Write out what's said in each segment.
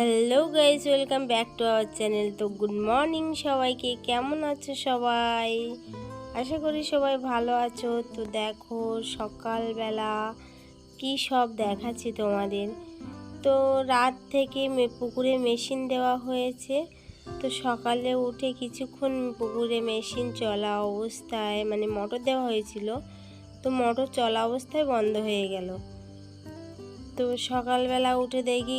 Hello guys welcome back to our channel তো good morning সবাইকে, কেমন আছো সবাই? আশা করি সবাই ভালো আছো। তো দেখো, সকালবেলা কি সব দেখাচ্ছি তোমাদের। তো রাত থেকে পুকুরে মেশিন দেওয়া হয়েছে। তো সকালে উঠে কিছুক্ষণ পুকুরে মেশিন চলা অবস্থায় মানে মোটর দেওয়া হয়েছিল। তো মোটর চলা অবস্থায় বন্ধ হয়ে গেল। তো সকালবেলা উঠে দেখি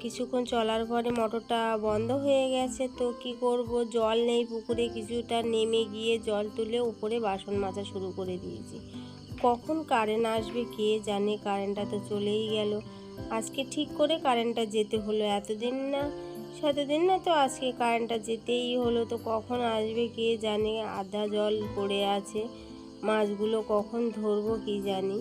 কিছুক্ষণ চলার পরে মোটরটা বন্ধ হয়ে গেছে। তো কি করব? জল নেই পুকুরে, কিছুটা নেমে গিয়ে জল তুলে উপরে বাসন মাজা শুরু করে দিয়েছি। কখন কারেন্ট আসবে কে জানে? কারেন্টটা তো চলেই গেল। আজকে ঠিক করে কারেন্টটা যেতে হলো এতদিন না? সাতদিন না তো আজকে কারেন্টটা যেতেই হলো। তো কখন আসবে কে জানে? আধা জল পড়ে আছে। মাছগুলো কখন ধরবো কি জানি?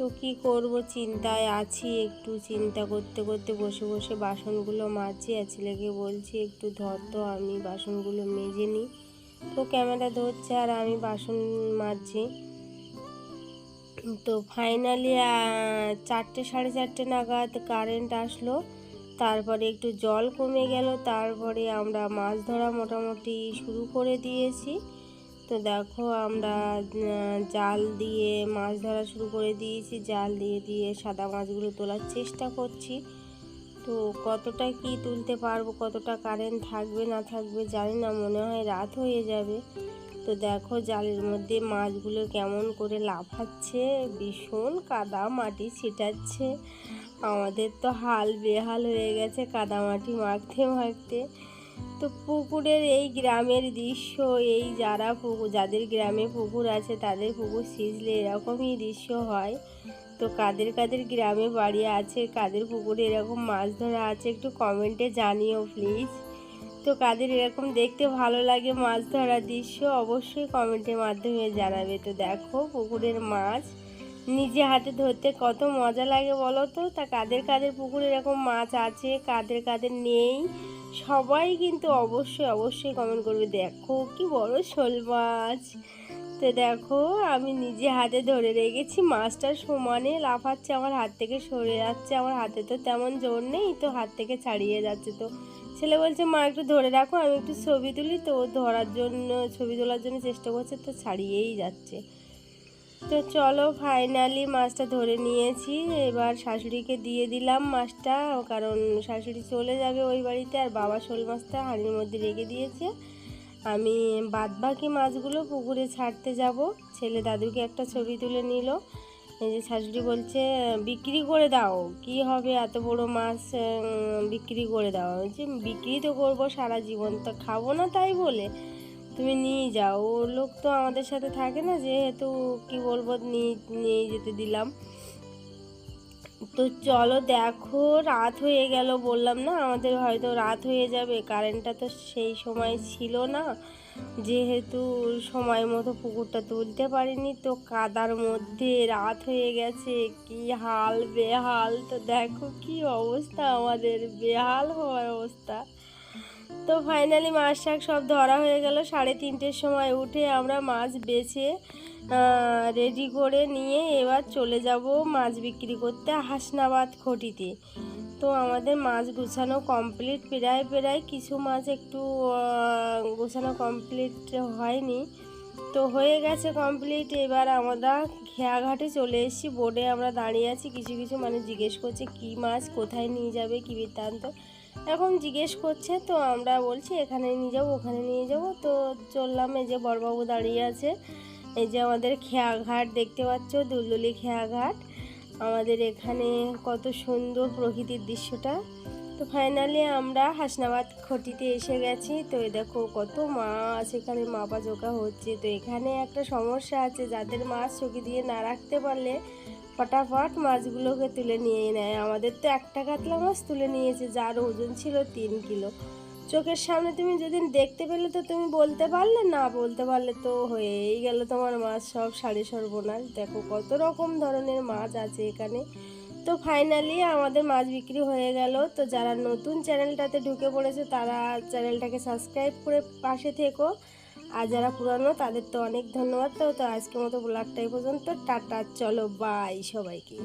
তো কি করব? চিন্তায় আছি, একটু চিন্তা করতে করতে বসে বসে বাসনগুলো মাজছি আর ছেলেকে বলছি, একটু ধর তো, আমি বাসনগুলো মেজে নিই। তো ক্যামেরা ধরছে আর আমি বাসন মাজছি। তো ফাইনালি চারটে, সাড়ে চারটে নাগাদ কারেন্ট আসলো। তারপরে একটু জল কমে গেল, তারপরে আমরা মাছ ধরা মোটামুটি শুরু করে দিয়েছি। তো দেখো আমরা জাল দিয়ে মাছ ধরা শুরু করে দিয়েছি। জাল দিয়ে দিয়ে সাদা মাছগুলো তোলার চেষ্টা করছি। তো কতটা কি তুলতে পারব, কতটা কারেন্ট থাকবে, না থাকবে জানি না, মনে হয় রাত হয়ে যাবে। তো দেখো জালের মধ্যে মাছগুলো কেমন করে লাফাচ্ছে, ভীষণ কাদা মাটি ছিটাচ্ছে। আমাদের তো হাল বেহাল হয়ে গেছে কাদা মাটি মাখতে মাখতে তো পুকুরের এই গ্রামের দৃশ্য, এই যারা পুকুর, যাদের গ্রামে পুকুর আছে তাদের পুকুর সিজলে এরকমই দৃশ্য হয়। তো কাদের কাদের গ্রামে বাড়ি আছে, কাদের পুকুরে এরকম মাছ ধরা আছে একটু কমেন্টে জানিও প্লিজ তো কাদের এরকম দেখতে ভালো লাগে মাছ ধরার দৃশ্য অবশ্যই কমেন্টের মাধ্যমে জানাবে। তো দেখো পুকুরের মাছ, নিজে হাতে ধরতে কত মজা লাগে বলো তো? তা কাদের কাদের পুকুরে এরকম মাছ আছে, কাদের কাদের নেই? সবাই কিন্তু অবশ্যই অবশ্যই কমেন্ট করবে, দেখো কি বড় শোল মাছ। তো দেখো, আমি নিজে হাতে ধরে রেখেছি মাছটা সমানে লাফাচ্ছে আমার হাত থেকে সরে যাচ্ছে, আমার হাতে তো তেমন জোর নেই, তো হাত থেকে ছাড়িয়ে যাচ্ছে। তো ছেলে বলছে, মা, একটু ধরে রাখো, আমি একটু ছবি তুলি। তো ধরার জন্য, ছবি তোলার জন্য চেষ্টা করছে, তো ছাড়িয়েই যাচ্ছে। তো চলো ফাইনালি মাছটা ধরে নিয়েছি। এবার শাশুড়িকে দিয়ে দিলাম মাছটা, কারণ শাশুড়ি চলে যাবে ওই বাড়িতে আর বাবা শোল মাছটা হাঁড়ির মধ্যে রেখে দিয়েছে। আমি বাদ বাকি মাছগুলো পুকুরে ছাড়তে যাব। ছেলে দাদুকে একটা ছবি তুলে নিল। এই যে শাশুড়ি বলছে, বিক্রি করে দাও, কি হবে এত বড় মাছ বিক্রি করে দাও? যে বিক্রি তো করব সারা জীবন, তো খাব না তাই বলে। তুমি নিয়ে যাও। ও লোক তো আমাদের সাথে থাকে না, যেহেতু কি বলব, নিয়ে নিয়ে যেতে দিলাম। তো চলো দেখো, রাত হয়ে গেল বললাম না, আমাদের হয়তো রাত হয়ে যাবে, কারেন্টটা তো সেই সময় ছিল না। যেহেতু সময় মতো পুকুরটা তুলতে পারিনি, তো কাদার মধ্যে রাত হয়ে গেছে, কি হাল বেহাল। তো দেখো কি অবস্থা আমাদের, বেহাল হওয়ার অবস্থা। তো ফাইনালি মাছ শাক সব ধরা হয়ে গেল। সাড়ে তিনটের সময় উঠে আমরা মাছ বেছে রেডি করে নিয়ে এবার চলে যাব মাছ বিক্রি করতে হাসনাবাদ খটিতে তো আমাদের মাছ গুছানো কমপ্লিট প্রায় প্রায় কিছু মাছ একটু গোছানো কমপ্লিট হয়নি। তো হয়ে গেছে কমপ্লিট এবার আমরা খেয়াঘাটে চলে এসেছি। বোর্ডে আমরা দাঁড়িয়ে আছি। কিছু কিছু মানে জিজ্ঞেস করছে, কি মাছ? কোথায় নিয়ে যাবে? কী বৃত্তান্ত? এরকম জিজ্ঞেস করছে, তো আমরা বলছি, এখানে নিয়ে যাব, ওখানে নিয়ে যাব। তো চললাম, এই যে বড়বাবু দাঁড়িয়ে আছে, এই যে আমাদের খেয়াঘাট দেখতে পাচ্ছ, দুলদুলি খেয়াঘাট। আমাদের এখানে কত সুন্দর প্রকৃতির দৃশ্যটা। তো ফাইনালি আমরা হাসনাবাদ খটিতে এসে গেছি। তো দেখো, কত মাছ এখানে মাপা জোকা হচ্ছে। তো এখানে একটা সমস্যা আছে, যাদের মাছ চোখে দিয়ে না রাখতে পারলে ফটাফট মাছগুলোকে তুলে নিয়ে নেয়। আমাদের তো একটা কাতলা মাছ তুলে নিয়েছে, যার ওজন ছিল তিন কিলো। চোখের সামনে তুমি যেদিন দেখতে পেলে তো তুমি বলতে পারলে, না বলতে পারলে তো হয়েই গেল তোমার মাছ সব সাড়ে সর্বনাশ। দেখো কত রকম ধরনের মাছ আছে এখানে। তো ফাইনালি আমাদের মাছ বিক্রি হয়ে গেল। তো যারা নতুন চ্যানেলটাতে ঢুকে পড়েছে তারা চ্যানেলটাকে সাবস্ক্রাইব করে পাশে থেকো। আর যারা পুরানো, তাদের তো অনেক ধন্যবাদ। তো তো আজকের মতো ব্লগটা এই পর্যন্ত। টাটা, চলো বাই সবাইকে।